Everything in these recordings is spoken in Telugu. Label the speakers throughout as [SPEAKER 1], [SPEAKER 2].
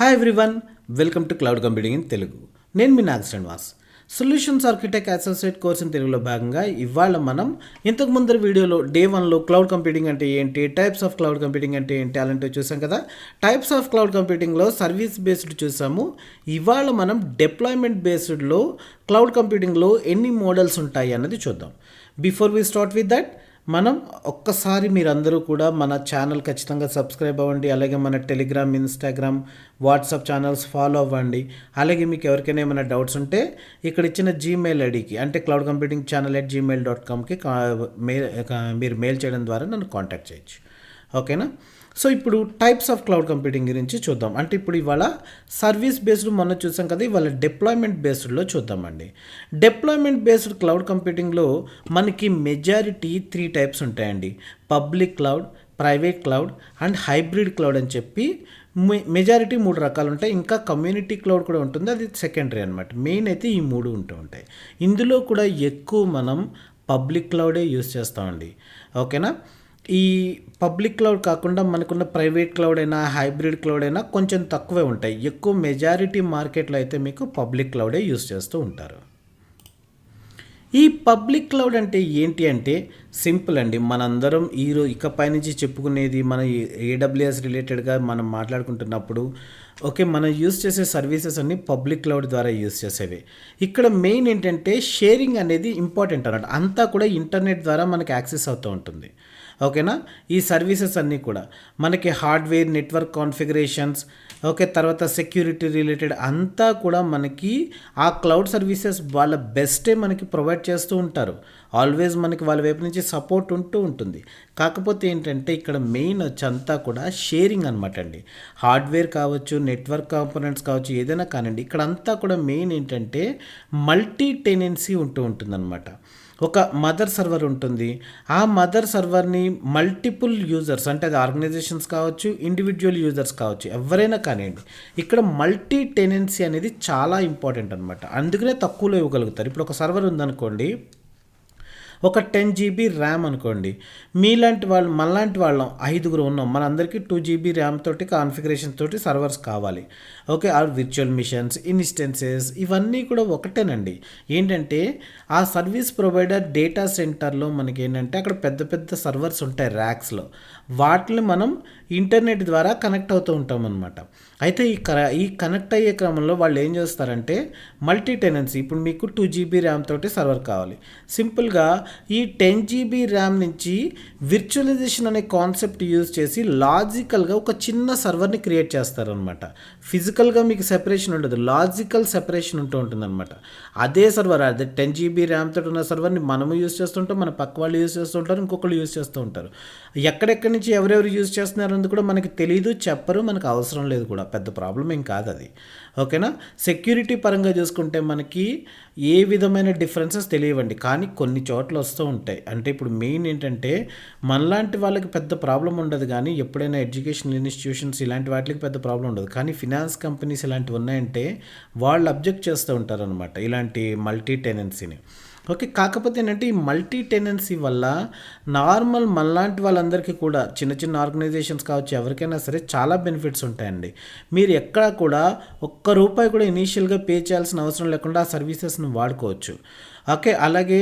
[SPEAKER 1] Hi everyone welcome to cloud computing in Telugu నేను మీ Naga Srinivas. Solutions architect associate course in తెలుగులో భాగంగా ఇవాళ మనం ఇంతకు ముందర వీడియోలో డే వన్లో క్లౌడ్ కంప్యూటింగ్ అంటే ఏంటి టైప్స్ ఆఫ్ క్లౌడ్ కంప్యూటింగ్ అంటే ఏంటి అలాంటివి చూసాం కదా. టైప్స్ ఆఫ్ క్లౌడ్ కంప్యూటింగ్లో సర్వీస్ బేస్డ్ చూసాము. ఇవాళ మనం డిప్లాయ్మెంట్ బేస్డ్లో క్లౌడ్ కంప్యూటింగ్లో ఎన్ని మోడల్స్ ఉంటాయి అన్నది చూద్దాం. Before we start with that మనం ఒక్కసారి మీరందరూ కూడా మన ఛానల్ ఖచ్చితంగా సబ్స్క్రైబ్ అవ్వండి అలాగే మన Telegram Instagram WhatsApp channels follow అవ్వండి. అలాగే మీకు ఎవరికైనా ఏమైనా డౌట్స్ ఉంటే ఇక్కడ ఇచ్చిన జీమెయిల్ ఐడికి అంటే cloud computing channel at Gmail dot కామ్కి mail మీరు మెయిల్ చేయడం ద్వారా నన్ను కాంటాక్ట్ చేయొచ్చు. ఓకేనా? సో ఇప్పుడు టైప్స్ ఆఫ్ క్లౌడ్ కంప్యూటింగ్ గురించి చూద్దాం. అంటే ఇప్పుడు ఇవాళ సర్వీస్ బేస్డ్ మొన్న చూసాం కదా ఇవాళ డిప్లాయ్మెంట్ బేస్డ్లో చూద్దామండి. డిప్లాయ్మెంట్ బేస్డ్ క్లౌడ్ కంప్యూటింగ్లో మనకి మెజారిటీ త్రీ టైప్స్ ఉంటాయండి. Public cloud private cloud and hybrid cloud అని చెప్పి మెజారిటీ మూడు రకాలు ఉంటాయి. ఇంకా కమ్యూనిటీ క్లౌడ్ కూడా ఉంటుంది. అది సెకండరీ అనమాట మెయిన్ అయితే ఈ మూడు ఉంటూ ఉంటాయి. ఇందులో కూడా ఎక్కువ మనం పబ్లిక్ క్లౌడే యూస్ చేస్తామండి. ఓకేనా ఈ పబ్లిక్ క్లౌడ్ కాకుండా మనకున్న ప్రైవేట్ క్లౌడ్ అయినా హైబ్రిడ్ క్లౌడ్ అయినా కొంచెం తక్కువే ఉంటాయి. ఎక్కువ మెజారిటీ మార్కెట్లో అయితే మీకు పబ్లిక్ క్లౌడే యూస్ చేస్తూ ఉంటారు. ఈ పబ్లిక్ క్లౌడ్ అంటే ఏంటి అంటే సింపుల్ అండి. మనందరం ఈరో ఇకపై నుంచి చెప్పుకునేది మన ఏడబ్ల్యూఎస్ రిలేటెడ్గా మనం మాట్లాడుకుంటున్నప్పుడు ఓకే మనం యూస్ చేసే సర్వీసెస్ అన్ని పబ్లిక్ క్లౌడ్ ద్వారా యూస్ చేసేవి. ఇక్కడ మెయిన్ ఏంటంటే షేరింగ్ అనేది ఇంపార్టెంట్ అన్నట్టు. అంతా కూడా ఇంటర్నెట్ ద్వారా మనకి యాక్సెస్ అవుతూ ఉంటుంది. ఓకేనా? ఈ సర్వీసెస్ అన్నీ కూడా. మనకి హార్డ్వేర్ నెట్వర్క్ కాన్ఫిగరేషన్స్ ఓకే తర్వాత సెక్యూరిటీ రిలేటెడ్ అంతా కూడా మనకి ఆ క్లౌడ్ సర్వీసెస్ వాళ్ళ బెస్టే మనకి ప్రొవైడ్ చేస్తూ ఉంటారు. ఆల్వేస్ మనకి వాళ్ళ వైపు నుంచి సపోర్ట్ ఉంటూ ఉంటుంది. కాకపోతే ఏంటంటే ఇక్కడ మెయిన్ వచ్చి అంతా కూడా షేరింగ్ అనమాట అండి. హార్డ్వేర్ కావచ్చు నెట్వర్క్ కాంపోనెంట్స్ కావచ్చు ఏదైనా కానివ్వండి ఇక్కడ అంతా కూడా మెయిన్ ఏంటంటే మల్టీ టెనెన్సీ ఉంటూ ఉంటుందన్నమాట. ఒక మదర్ సర్వర్ ఉంటుంది. ఆ మదర్ సర్వర్ని మల్టిపుల్ యూజర్స్ అంటే అది ఆర్గనైజేషన్స్ కావచ్చు ఇండివిజువల్ యూజర్స్ కావచ్చు ఎవరైనా కానివ్వండి. ఇక్కడ మల్టీ టెనెన్సీ అనేది చాలా ఇంపార్టెంట్ అనమాట అందుకనే తక్కువలో ఇవ్వగలుగుతారు. ఇప్పుడు ఒక సర్వర్ ఉందనుకోండి ఒక టెన్ జీబీ ర్యామ్ అనుకోండి. మీలాంటి వాళ్ళు మనలాంటి వాళ్ళం ఐదుగురు ఉన్నాం. మనందరికీ టూ జీబీ ర్యామ్ తోటి కాన్ఫిగరేషన్ తోటి సర్వర్స్ కావాలి. ఓకే ఆ విర్చువల్ మిషన్స్ ఇన్స్టెన్సెస్ ఇవన్నీ కూడా ఒకటేనండి. ఏంటంటే ఆ సర్వీస్ ప్రొవైడర్ డేటా సెంటర్లో మనకి ఏంటంటే అక్కడ పెద్ద పెద్ద సర్వర్స్ ఉంటాయి ర్యాక్స్లో. వాటిని మనం ఇంటర్నెట్ ద్వారా కనెక్ట్ అవుతూ ఉంటాం అనమాట అయితే ఈ క ఈ కనెక్ట్ అయ్యే క్రమంలో వాళ్ళు ఏం చేస్తారంటే మల్టీ టెనెన్సీ ఇప్పుడు మీకు టూ జీబీ ర్యామ్ తోటి సర్వర్ కావాలి. సింపుల్గా ఈ టెన్ జీబీ ర్యామ్ నుంచి విర్చువలైజేషన్ అనే కాన్సెప్ట్ యూజ్ చేసి లాజికల్గా ఒక చిన్న సర్వర్ని క్రియేట్ చేస్తారనమాట ఫిజికల్గా మీకు సెపరేషన్ ఉండదు లాజికల్ సెపరేషన్ ఉంటూ ఉంటుందన్నమాట. అదే సర్వర్ అదే టెన్ జీబీ ర్యామ్ తోటి ఉన్న సర్వర్ని మనము యూజ్ చేస్తుంటాం మన పక్క వాళ్ళు యూజ్ చేస్తుంటారు ఇంకొకళ్ళు యూజ్ చేస్తూ ఉంటారు. ఎక్కడెక్కడి నుంచి ఎవరెవరు యూజ్ చేస్తున్నారు అనేది కూడా మనకి తెలియదు చెప్పరు మనకు అవసరం లేదు కూడా. పెద్ద ప్రాబ్లం ఏం కాదు అది. ఓకేనా సెక్యూరిటీ పరంగా చూసుకుంటే మనకి ఏ విధమైన డిఫరెన్సెస్ తెలియవండి. కానీ కొన్ని చోట్ల వస్తూ ఉంటాయి. అంటే ఇప్పుడు మెయిన్ ఏంటంటే మనలాంటి వాళ్ళకి పెద్ద ప్రాబ్లం ఉండదు కానీ ఎప్పుడైనా ఎడ్యుకేషన్ ఇన్స్టిట్యూషన్స్ ఇలాంటి వాటికి పెద్ద ప్రాబ్లం ఉండదు. కానీ ఫినాన్స్ కంపెనీస్ ఇలాంటివి ఉన్నాయంటే వాళ్ళు అబ్జెక్ట్ చేస్తూ ఉంటారనమాట ఇలాంటి మల్టీ టెనెన్సీని ఓకే కాకపోతే ఏంటంటే ఈ మల్టీ టెనెన్సీ వల్ల నార్మల్ మనలాంటి వాళ్ళందరికీ కూడా చిన్న చిన్న ఆర్గనైజేషన్స్ కావచ్చు ఎవరికైనా సరే చాలా బెనిఫిట్స్ ఉంటాయండి. మీరు ఎక్కడ కూడా ఒక్క రూపాయి కూడా ఇనీషియల్గా పే చేయాల్సిన అవసరం లేకుండా ఆ సర్వీసెస్ని వాడుకోవచ్చు. ఓకే అలాగే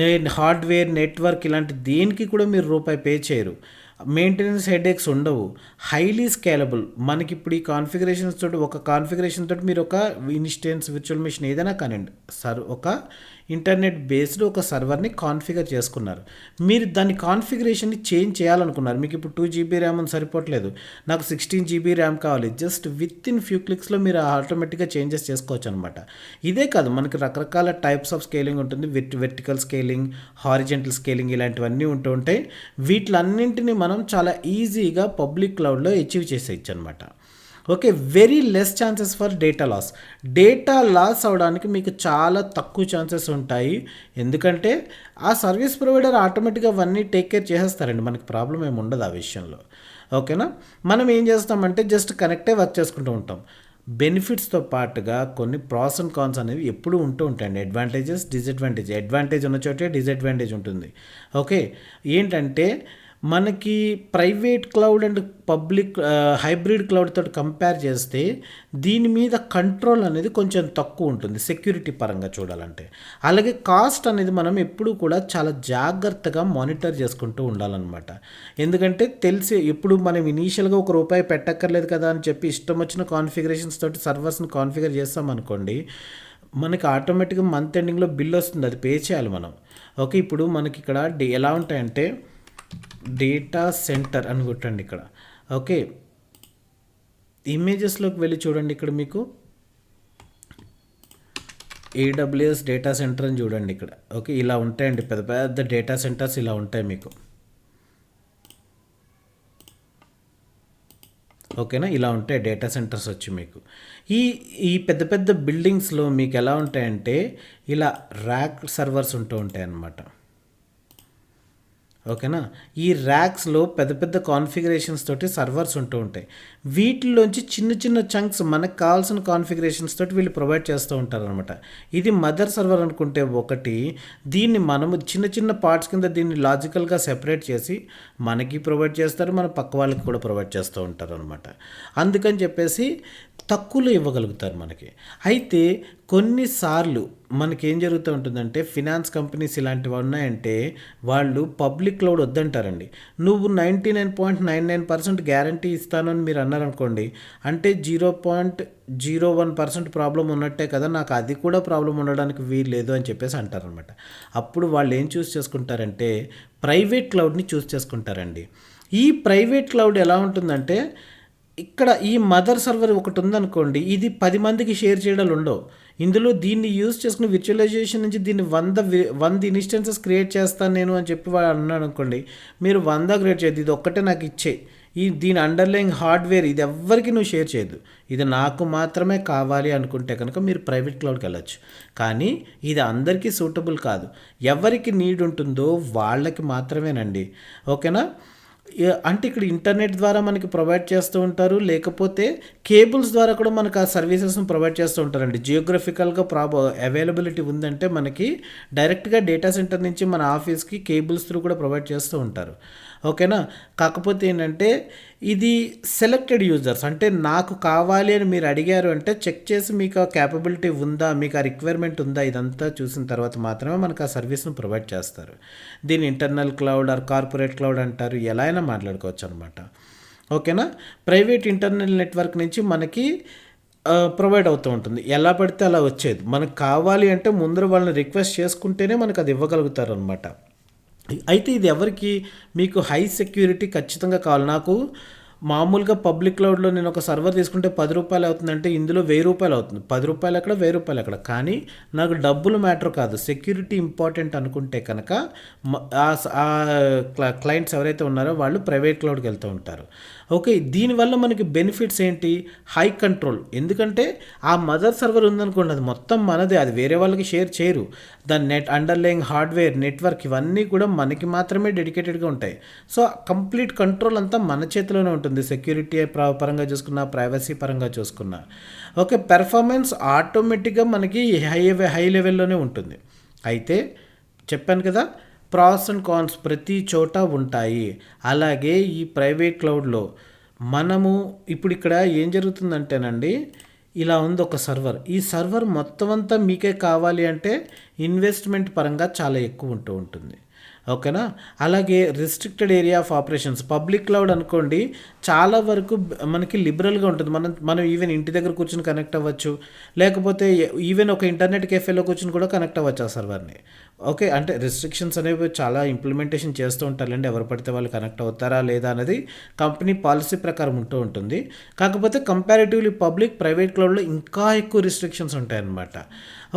[SPEAKER 1] నే హార్డ్వేర్ నెట్వర్క్ ఇలాంటి దేనికి కూడా మీరు రూపాయి పే చేయరు. మెయింటెనెన్స్ హెడేక్స్ ఉండవు. Highly scalable. మనకి ఇప్పుడు ఈ కాన్ఫిగరేషన్స్ తోటి ఒక కాన్ఫిగరేషన్ తోటి మీరు ఒక ఇన్స్టెన్స్ విర్చువల్ మిషన్ ఏదైనా కానివ్వండి సర్ ఒక ఇంటర్నెట్ బేస్డ్ ఒక సర్వర్ని కాన్ఫిగర్ చేసుకున్నారు. మీరు దాని కాన్ఫిగరేషన్ని చేంజ్ చేయాలనుకున్నారు. మీకు ఇప్పుడు టూ జీబీ ర్యామ్ అని సరిపోవట్లేదు. నాకు సిక్స్టీన్ జీబీ ర్యామ్ కావాలి. జస్ట్ విత్ ఇన్ ఫ్యూ క్లిక్స్లో మీరు ఆటోమేటిక్గా చేంజెస్ చేసుకోవచ్చు అనమాట ఇదే కాదు మనకి రకరకాల టైప్స్ ఆఫ్ స్కేలింగ్ ఉంటుంది. Wet vertical scaling horizontal scaling ఇలాంటివన్నీ ఉంటూ ఉంటాయి. వీటిలన్నింటినీ మనం చాలా ఈజీగా పబ్లిక్ క్లౌడ్లో అచీవ్ చేసేయచ్చు అనమాట okay very less chances for data loss data loss అవడానికి మీకు చాలా తక్కువ ఛాన్సెస్ ఉంటాయి. ఎందుకంటే ఆ సర్వీస్ ప్రొవైడర్ ఆటోమేటిక్గా అవన్నీ టేక్ కేర్ చేసేస్తారండి. మనకి ప్రాబ్లం ఏమి ఉండదు ఆ విషయంలో. ఓకేనా మనం ఏం చేస్తామంటే జస్ట్ కనెక్టే వర్క్ చేసుకుంటూ ఉంటాం. బెనిఫిట్స్తో పాటుగా కొన్ని ప్రాస్ అండ్ కాన్స్ అనేవి ఎప్పుడూ ఉంటూ ఉంటాయండి. అడ్వాంటేజెస్ డిసడ్వాంటేజ్ అడ్వాంటేజ్ ఉన్న చోటే డిసడ్వాంటేజ్ ఉంటుంది. ఓకే ఏంటంటే మనకి private cloud and public hybrid cloud తోటి కంపేర్ చేస్తే దీని మీద కంట్రోల్ అనేది కొంచెం తక్కువ ఉంటుంది సెక్యూరిటీ పరంగా చూడాలంటే. అలాగే కాస్ట్ అనేది మనం ఎప్పుడూ కూడా చాలా జాగ్రత్తగా మానిటర్ చేసుకుంటూ ఉండాలన్నమాట. ఎందుకంటే తెలిసి ఇప్పుడు మనం ఇనీషియల్గా ఒక రూపాయి పెట్టక్కర్లేదు కదా అని చెప్పి ఇష్టం వచ్చిన కాన్ఫిగరేషన్స్ తోటి సర్వర్స్ని కాన్ఫిగర్ చేస్తామనుకోండి మనకి ఆటోమేటిక్గా మంత్ ఎండింగ్లో బిల్ వస్తుంది అది పే చేయాలి మనం. ఓకే ఇప్పుడు మనకి ఇక్కడ ఎలా ఉంటాయంటే డేటా సెంటర్ అని కొట్టండి ఇక్కడ. ఓకే ఇమేజెస్లోకి వెళ్ళి చూడండి ఇక్కడ మీకు. ఏడబ్ల్యూఎస్ డేటా సెంటర్ అని చూడండి ఇక్కడ. ఓకే ఇలా ఉంటాయండి. పెద్ద పెద్ద డేటా సెంటర్స్ ఇలా ఉంటాయి మీకు. ఓకేనా ఇలా ఉంటాయి డేటా సెంటర్స్ వచ్చి మీకు. ఈ ఈ పెద్ద పెద్ద బిల్డింగ్స్లో మీకు ఎలా ఉంటాయంటే ఇలా ర్యాక్ సర్వర్స్ ఉంటూ ఉంటాయి అన్నమాట ఓకేనా? ఈ ర్యాక్స్లో పెద్ద పెద్ద కాన్ఫిగరేషన్స్ తోటి సర్వర్స్ ఉంటూ ఉంటాయి. వీటిలోంచి చిన్న చిన్న చంక్స్ మనకు కావాల్సిన కాన్ఫిగరేషన్స్ తోటి వీళ్ళు ప్రొవైడ్ చేస్తూ ఉంటారనమాట ఇది మదర్ సర్వర్ అనుకుంటే ఒకటి దీన్ని మనము చిన్న చిన్న పార్ట్స్ కింద దీన్ని లాజికల్గా సెపరేట్ చేసి మనకి ప్రొవైడ్ చేస్తారు మన పక్క వాళ్ళకి కూడా ప్రొవైడ్ చేస్తూ ఉంటారు అనమాట అందుకని చెప్పేసి తక్కువలో ఇవ్వగలుగుతారు మనకి. అయితే కొన్నిసార్లు మనకి ఏం జరుగుతూ ఉంటుందంటే ఫినాన్స్ కంపెనీస్ ఇలాంటివి ఉన్నాయంటే వాళ్ళు పబ్లిక్ క్లౌడ్ వద్దంటారండి. నువ్వు ninety nine point nine nine percent guarantee ఇస్తానని మీరు అన్నారనుకోండి అంటే zero point zero one percent problem ఉన్నట్టే కదా నాకు అది కూడా ప్రాబ్లం ఉండడానికి వీలు లేదు అని చెప్పేసి అంటారనమాట అప్పుడు వాళ్ళు ఏం చూస్ చేసుకుంటారంటే ప్రైవేట్ క్లౌడ్ని చూస్ చేసుకుంటారండి. ఈ ప్రైవేట్ క్లౌడ్ ఎలా ఉంటుందంటే ఇక్కడ ఈ మదర్ సర్వర్ ఒకటి ఉందనుకోండి ఇది పది మందికి షేర్ చేయడాలు ఉండవు. ఇందులో దీన్ని యూజ్ చేసుకుని విర్చువలైజేషన్ నుంచి దీన్ని వంద వి- వంద ఇన్స్టెన్సెస్ క్రియేట్ చేస్తాను నేను అని చెప్పి వాడు అనుకోండి మీరు వంద క్రియేట్ చేయదు ఇది ఒక్కటే నాకు ఇచ్చే. ఈ దీని అండర్లయింగ్ హార్డ్వేర్ ఇది ఎవ్వరికి నువ్వు షేర్ చేయదు ఇది నాకు మాత్రమే కావాలి అనుకుంటే కనుక మీరు ప్రైవేట్ క్లౌడ్కి వెళ్ళచ్చు. కానీ ఇది అందరికీ సూటబుల్ కాదు. ఎవరికి నీడ్ ఉంటుందో వాళ్ళకి మాత్రమేనండి. ఓకేనా? అంటే ఇక్కడ ఇంటర్నెట్ ద్వారా మనకి ప్రొవైడ్ చేస్తూ ఉంటారు లేకపోతే కేబుల్స్ ద్వారా కూడా మనకు ఆ సర్వీసెస్ని ప్రొవైడ్ చేస్తూ ఉంటారండి. జియోగ్రఫికల్గా ప్రాబ అవైలబిలిటీ ఉందంటే మనకి డైరెక్ట్గా డేటా సెంటర్ నుంచి మన ఆఫీస్కి కేబుల్స్ త్రూ కూడా ప్రొవైడ్ చేస్తూ ఉంటారు. ఓకేనా? కాకపోతే ఏంటంటే ఇది సెలెక్టెడ్ యూజర్స్. అంటే నాకు కావాలి అని మీరు అడిగారు అంటే చెక్ చేసి మీకు ఆ క్యాపబిలిటీ ఉందా మీకు ఆ రిక్వైర్మెంట్ ఉందా ఇదంతా చూసిన తర్వాత మాత్రమే మనకు ఆ సర్వీస్ను ప్రొవైడ్ చేస్తారు. దీని internal cloud or corporate cloud అంటారు. ఎలా అయినా మాట్లాడుకోవచ్చు అనమాట ఓకేనా? ప్రైవేట్ ఇంటర్నల్ నెట్వర్క్ నుంచి మనకి ప్రొవైడ్ అవుతూ ఉంటుంది. ఎలా పడితే అలా వచ్చేది. మనకు కావాలి అంటే ముందర వాళ్ళని రిక్వెస్ట్ చేసుకుంటేనే మనకు అది ఇవ్వగలుగుతారు అనమాట అయితే ఇది ఎవరికి మీకు హై సెక్యూరిటీ ఖచ్చితంగా కావాలి. నాకు మామూలుగా పబ్లిక్ క్లౌడ్లో నేను ఒక సర్వర్ తీసుకుంటే పది రూపాయలు అవుతుందంటే ఇందులో వెయ్యి రూపాయలు అవుతుంది. పది రూపాయలు అక్కడ వెయ్యి రూపాయలు అక్కడ కానీ నాకు డబ్బులు మ్యాటర్ కాదు. సెక్యూరిటీ ఇంపార్టెంట్ అనుకుంటే కనుక ఆ క్లయింట్స్ ఎవరైతే ఉన్నారో వాళ్ళు ప్రైవేట్ క్లౌడ్కి వెళ్తూ ఉంటారు. ఓకే దీనివల్ల మనకి బెనిఫిట్స్ ఏంటి? హై కంట్రోల్ ఎందుకంటే ఆ మదర్ సర్వర్ ఉందనుకోండి అది మొత్తం మనదే అది వేరే వాళ్ళకి షేర్ చేయరు. దాని నెట్ అండర్లయింగ్ హార్డ్వేర్ నెట్వర్క్ ఇవన్నీ కూడా మనకి మాత్రమే డెడికేటెడ్గా ఉంటాయి. సో కంప్లీట్ కంట్రోల్ అంతా మన చేతిలోనే ఉంటుంది. సెక్యూరిటీ పరంగా చూసుకున్నా ప్రైవసీ పరంగా చూసుకున్నా. ఓకే పెర్ఫార్మెన్స్ ఆటోమేటిక్గా మనకి హై హై లెవెల్లోనే ఉంటుంది. అయితే చెప్పాను కదా ప్రాస్ అండ్ కాన్స్ ప్రతి చోట ఉంటాయి. అలాగే ఈ ప్రైవేట్ క్లౌడ్లో మనము ఇప్పుడు ఇక్కడ ఏం జరుగుతుందంటేనండి ఇలా ఉంది ఒక సర్వర్ ఈ సర్వర్ మొత్తం అంతా మీకే కావాలి అంటే ఇన్వెస్ట్మెంట్ పరంగా చాలా ఎక్కువ ఉంటూ ఉంటుంది. ఓకేనా? అలాగే restricted area of operations public cloud అనుకోండి చాలా వరకు మనకి లిబరల్గా ఉంటుంది. మనం మనం ఈవెన్ ఇంటి దగ్గర కూర్చొని కనెక్ట్ అవ్వచ్చు. లేకపోతే ఈవెన్ ఒక ఇంటర్నెట్ కెఫేలో కూర్చొని కూడా కనెక్ట్ అవ్వచ్చు ఆ సర్వర్ని ఓకే అంటే రిస్ట్రిక్షన్స్ అనేవి చాలా ఇంప్లిమెంటేషన్ చేస్తూ ఉంటారండి ఎవరు పడితే వాళ్ళు కనెక్ట్ అవుతారా లేదా అనేది కంపెనీ పాలసీ ప్రకారం ఉంటూ ఉంటుంది. కాకపోతే కంపారిటివ్లీ పబ్లిక్ ప్రైవేట్ క్లౌడ్లో ఇంకా ఎక్కువ రిస్ట్రిక్షన్స్ ఉంటాయన్నమాట.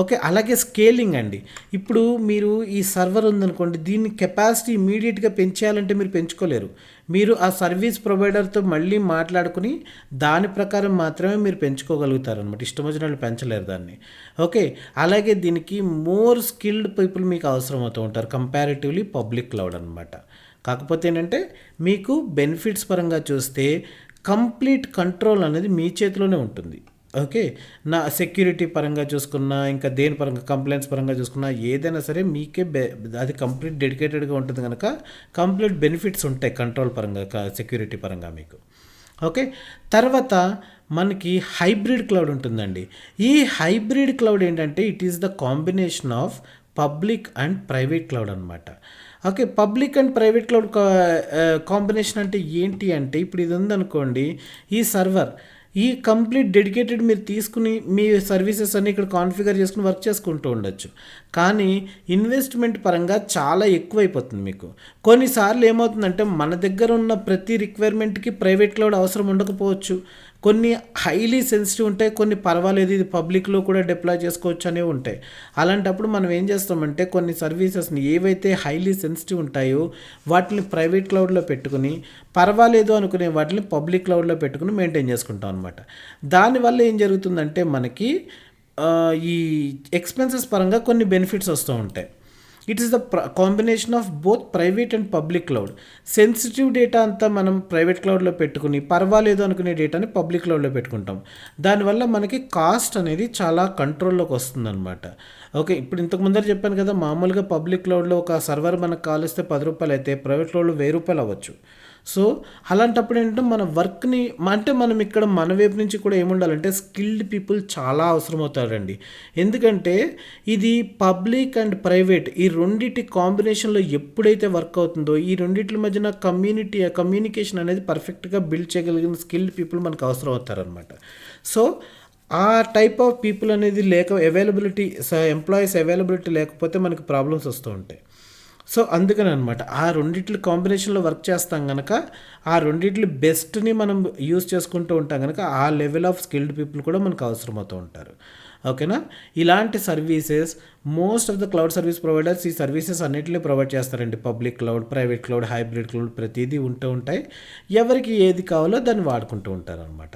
[SPEAKER 1] ఓకే అలాగే స్కేలింగ్ అండి. ఇప్పుడు మీరు ఈ సర్వర్ ఉందనుకోండి దీన్ని కెపాసిటీ ఇమీడియట్గా పెంచేయాలంటే మీరు పెంచుకోలేరు. మీరు ఆ సర్వీస్ ప్రొవైడర్తో మళ్ళీ మాట్లాడుకుని దాని ప్రకారం మాత్రమే మీరు పెంచుకోగలుగుతారు అనమాట ఇష్టం వచ్చిన వాళ్ళు పెంచలేరు దాన్ని. ఓకే? అలాగే దీనికి మోర్ స్కిల్డ్ పీపుల్ మీకు అవసరం అవుతూ ఉంటారు. కంపారిటివ్లీ పబ్లిక్ క్లౌడ్ అనమాట కాకపోతే ఏంటంటే మీకు బెనిఫిట్స్ పరంగా చూస్తే కంప్లీట్ కంట్రోల్ అనేది మీ చేతిలోనే ఉంటుంది. ఓకే. నా సెక్యూరిటీ పరంగా చూసుకున్నా ఇంకా దేని పరంగా కంప్లైంట్స్ పరంగా చూసుకున్నా ఏదైనా సరే మీకే బె అది కంప్లీట్ డెడికేటెడ్గా ఉంటుంది కనుక కంప్లీట్ బెనిఫిట్స్ ఉంటాయి కంట్రోల్ పరంగా సెక్యూరిటీ పరంగా మీకు. ఓకే. తర్వాత మనకి హైబ్రిడ్ క్లౌడ్ ఉంటుందండి. ఈ హైబ్రిడ్ క్లౌడ్ ఏంటంటే it is the combination of public and private cloud అనమాట okay. Public and private cloud combination అంటే ఏంటి అంటే ఇప్పుడు ఇది ఉందనుకోండి ఈ సర్వర్ ఈ కంప్లీట్ డెడికేటెడ్ మీరు తీసుకుని మీ సర్వీసెస్ అన్ని ఇక్కడ కాన్ఫిగర్ చేసుకుని వర్క్ చేసుకుంటూ ఉండొచ్చు. కానీ ఇన్వెస్ట్మెంట్ పరంగా చాలా ఎక్కువైపోతుంది మీకు. కొన్నిసార్లు ఏమవుతుందంటే మన దగ్గర ఉన్న ప్రతి రిక్వైర్మెంట్కి ప్రైవేట్ క్లౌడ్ అవసరం ఉండకపోవచ్చు. కొన్ని హైలీ సెన్సిటివ్ ఉంటాయి కొన్ని పర్వాలేదు ఇది పబ్లిక్లో కూడా డిప్లాయ్ చేసుకోవచ్చు అనేవి ఉంటాయి. అలాంటప్పుడు మనం ఏం చేస్తామంటే కొన్ని సర్వీసెస్ని ఏవైతే హైలీ సెన్సిటివ్ ఉంటాయో వాటిని ప్రైవేట్ క్లౌడ్లో పెట్టుకుని పర్వాలేదు అనుకునే వాటిని పబ్లిక్ క్లౌడ్లో పెట్టుకుని మెయింటైన్ చేసుకుంటాం అనమాట దానివల్ల ఏం జరుగుతుందంటే మనకి ఈ ఎక్స్పెన్సెస్ పరంగా కొన్ని బెనిఫిట్స్ వస్తూ ఉంటాయి. It is the combination of both private and public cloud sensitive data అంతా మనం ప్రైవేట్ క్లౌడ్లో పెట్టుకుని పర్వాలేదు అనుకునే డేటాని పబ్లిక్ క్లౌడ్లో పెట్టుకుంటాం. దానివల్ల మనకి కాస్ట్ అనేది చాలా కంట్రోల్లోకి వస్తుందన్నమాట. ఓకే ఇప్పుడు ఇంతకు ముందర చెప్పాను కదా మామూలుగా పబ్లిక్ క్లౌడ్లో ఒక సర్వర్ మనకు కాలిస్తే పది రూపాయలు అయితే ప్రైవేట్ క్లౌడ్లో వెయ్యి రూపాయలు అవ్వచ్చు. సో అలాంటప్పుడు ఏంటంటే మన వర్క్ని అంటే మనం ఇక్కడ మన వైపు నుంచి కూడా ఏముండాలంటే స్కిల్డ్ పీపుల్ చాలా అవసరం అవుతారండి ఎందుకంటే ఇది పబ్లిక్ అండ్ ప్రైవేట్ ఈ రెండింటి కాంబినేషన్లో ఎప్పుడైతే వర్క్ అవుతుందో ఈ రెండింటి మధ్యన కమ్యూనిటీ కమ్యూనికేషన్ అనేది పర్ఫెక్ట్గా బిల్డ్ చేయగలిగిన స్కిల్డ్ పీపుల్ మనకు అవసరం అవుతారనమాట సో ఆ టైప్ ఆఫ్ పీపుల్ అనేది లేక అవైలబిలిటీ ఎంప్లాయీస్ అవైలబిలిటీ లేకపోతే మనకి ప్రాబ్లమ్స్ వస్తూ ఉంటాయి. సో అందుకని అనమాట ఆ రెండిట్ల కాంబినేషన్లో వర్క్ చేస్తాం కనుక ఆ రెండిట్ల బెస్ట్ని మనం యూస్ చేసుకుంటూ ఉంటాం కనుక ఆ లెవెల్ ఆఫ్ స్కిల్డ్ పీపుల్ కూడా మనకు అవసరమవుతూ ఉంటారు. ఓకేనా ఇలాంటి services most of the cloud service providers ఈ సర్వీసెస్ అన్నింటినీ ప్రొవైడ్ చేస్తారండి. Public cloud private cloud hybrid cloud ప్రతిదీ ఉంటూ ఉంటాయి. ఎవరికి ఏది కావాలో దాన్ని వాడుకుంటూ ఉంటారు అనమాట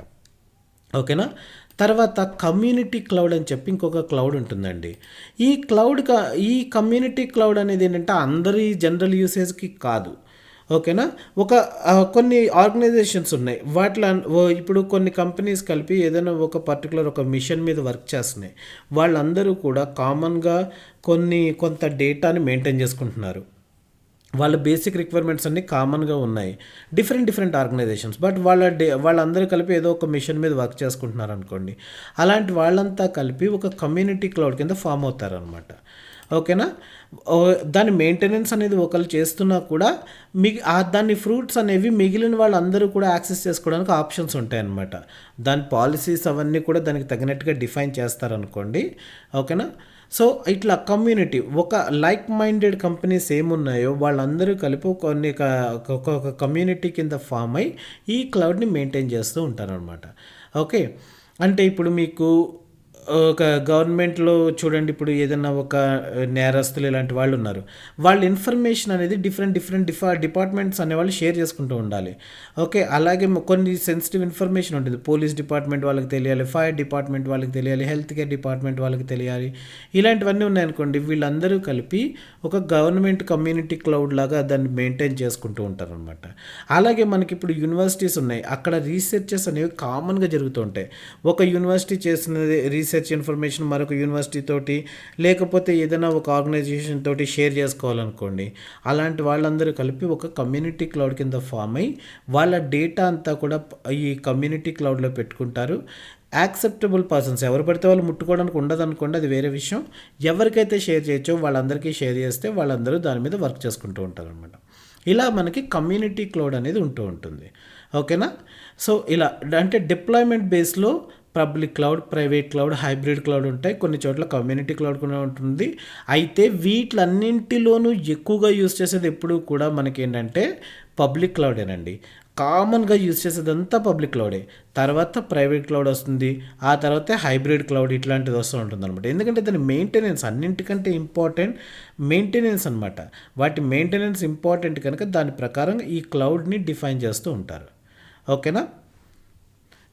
[SPEAKER 1] ఓకేనా తర్వాత కమ్యూనిటీ క్లౌడ్ అని చెప్పి ఇంకొక క్లౌడ్ ఉంటుందండి. ఈ క్లౌడ్ ఈ కమ్యూనిటీ క్లౌడ్ అనేది ఏంటంటే అందరి జనరల్ యూసేజ్కి కాదు. ఓకేనా? ఒక కొన్ని ఆర్గనైజేషన్స్ ఉన్నాయి. వాటిలో ఇప్పుడు కొన్ని కంపెనీస్ కలిపి ఏదైనా ఒక పర్టికులర్ ఒక మిషన్ మీద వర్క్ చేస్తున్నాయి. వాళ్ళందరూ కూడా కామన్గా కొన్ని కొంత డేటాని మెయింటైన్ చేసుకుంటున్నారు. వాళ్ళ బేసిక్ రిక్వైర్మెంట్స్ అన్నీ కామన్గా ఉన్నాయి. డిఫరెంట్ డిఫరెంట్ ఆర్గనైజేషన్స్ బట్ వాళ్ళ డే వాళ్ళందరూ కలిపి ఏదో ఒక మిషన్ మీద వర్క్ చేసుకుంటున్నారు అనుకోండి. అలాంటి వాళ్ళంతా కలిపి ఒక కమ్యూనిటీ క్లౌడ్ కింద ఫామ్ అవుతారనమాట ఓకేనా? దాని మెయింటెనెన్స్ అనేది ఒకరు చేస్తున్నా కూడా మిగి ఆ దాని ఫ్రూట్స్ అనేవి మిగిలిన వాళ్ళందరూ కూడా యాక్సెస్ చేసుకోవడానికి ఆప్షన్స్ ఉంటాయన్నమాట. దాని పాలసీస్ అవన్నీ కూడా దానికి తగినట్టుగా డిఫైన్ చేస్తారనుకోండి. ఓకేనా? సో ఇట్లా కమ్యూనిటీ ఒక లైక్ మైండెడ్ కంపెనీస్ ఏమున్నాయో వాళ్ళందరూ కలిపి కొన్ని ఒక కమ్యూనిటీ కింద ఫామ్ అయి ఈ క్లౌడ్ని మెయింటైన్ చేస్తూ ఉంటారనమాట ఓకే అంటే ఇప్పుడు మీకు ఒక గవర్నమెంట్లో చూడండి ఇప్పుడు ఏదైనా ఒక నేరస్తులు ఇలాంటి వాళ్ళు ఉన్నారు. వాళ్ళ ఇన్ఫర్మేషన్ అనేది డిఫరెంట్ డిఫరెంట్ డిఫా డిపార్ట్మెంట్స్ అనేవాళ్ళు షేర్ చేసుకుంటూ ఉండాలి. ఓకే అలాగే కొన్ని సెన్సిటివ్ ఇన్ఫర్మేషన్ ఉంటుంది. పోలీస్ డిపార్ట్మెంట్ వాళ్ళకి తెలియాలి ఫైర్ డిపార్ట్మెంట్ వాళ్ళకి తెలియాలి హెల్త్ కేర్ డిపార్ట్మెంట్ వాళ్ళకి తెలియాలి. ఇలాంటివన్నీ ఉన్నాయనుకోండి వీళ్ళందరూ కలిపి ఒక గవర్నమెంట్ కమ్యూనిటీ క్లౌడ్ లాగా దాన్ని మెయింటైన్ చేసుకుంటూ ఉంటారనమాట. అలాగే మనకి ఇప్పుడు యూనివర్సిటీస్ ఉన్నాయి. అక్కడ రీసెర్చెస్ అనేవి కామన్గా జరుగుతూ ఉంటాయి. ఒక యూనివర్సిటీ చేసినది రీసెర్చ్ ఇన్ఫర్మేషన్ మరొక యూనివర్సిటీ తోటి లేకపోతే ఏదైనా ఒక ఆర్గనైజేషన్ తోటి షేర్ చేసుకోవాలనుకోండి అలాంటి వాళ్ళందరూ కలిపి ఒక కమ్యూనిటీ క్లౌడ్ కింద ఫామ్ అయ్యి వాళ్ళ డేటా అంతా కూడా ఈ కమ్యూనిటీ క్లౌడ్లో పెట్టుకుంటారు. యాక్సెప్టబుల్ పర్సన్స్ ఎవరు పడితే వాళ్ళు ముట్టుకోవడానికి ఉండదు అనుకోండి అది వేరే విషయం. ఎవరికైతే షేర్ చేయొచ్చో వాళ్ళందరికీ షేర్ చేస్తే వాళ్ళందరూ దాని మీద వర్క్ చేసుకుంటూ ఉంటారు అనమాట ఇలా మనకి కమ్యూనిటీ క్లౌడ్ అనేది ఉంటూ ఉంటుంది. ఓకేనా? సో ఇలా అంటే డిప్లాయ్మెంట్ బేస్లో public cloud private cloud hybrid cloud ఉంటాయి. కొన్ని చోట్ల కమ్యూనిటీ క్లౌడ్ కూడా ఉంటుంది. అయితే వీటిలన్నింటిలోనూ ఎక్కువగా యూస్ చేసేది ఎప్పుడు కూడా మనకి ఏంటంటే పబ్లిక్ క్లౌడేనండి. కామన్గా యూస్ చేసేదంతా పబ్లిక్ క్లౌడే. తర్వాత ప్రైవేట్ క్లౌడ్ వస్తుంది. ఆ తర్వాత హైబ్రిడ్ క్లౌడ్ ఇట్లాంటిది వస్తూ ఉంటుంది అనమాట ఎందుకంటే దాని మెయింటెనెన్స్ అన్నింటికంటే ఇంపార్టెంట్ మెయింటెనెన్స్ అనమాట వాటి మెయింటెనెన్స్ ఇంపార్టెంట్ కనుక దాని ప్రకారం ఈ క్లౌడ్ని డిఫైన్ చేస్తూ ఉంటారు. ఓకేనా?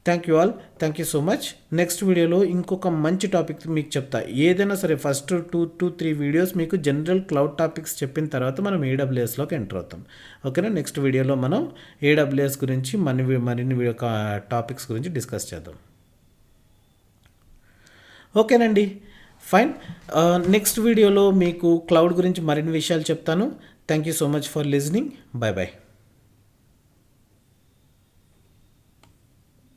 [SPEAKER 1] Thank you all thank you so much next వీడియోలో ఇంకొక మంచి టాపిక్ మీకు చెప్తా. ఏదైనా సరే first two two three videos మీకు జనరల్ క్లౌడ్ టాపిక్స్ చెప్పిన తర్వాత మనం ఏడబ్ల్యూఎస్లోకి ఎంటర్ అవుతాం. ఓకేనా నెక్స్ట్ వీడియోలో మనం ఏడబ్ల్యూఎస్ గురించి మన మరిన్ని టాపిక్స్ గురించి డిస్కస్ చేద్దాం. ఓకేనండి ఫైన్ నెక్స్ట్ వీడియోలో మీకు క్లౌడ్ గురించి మరిన్ని విషయాలు చెప్తాను. Thank you so much for listening bye bye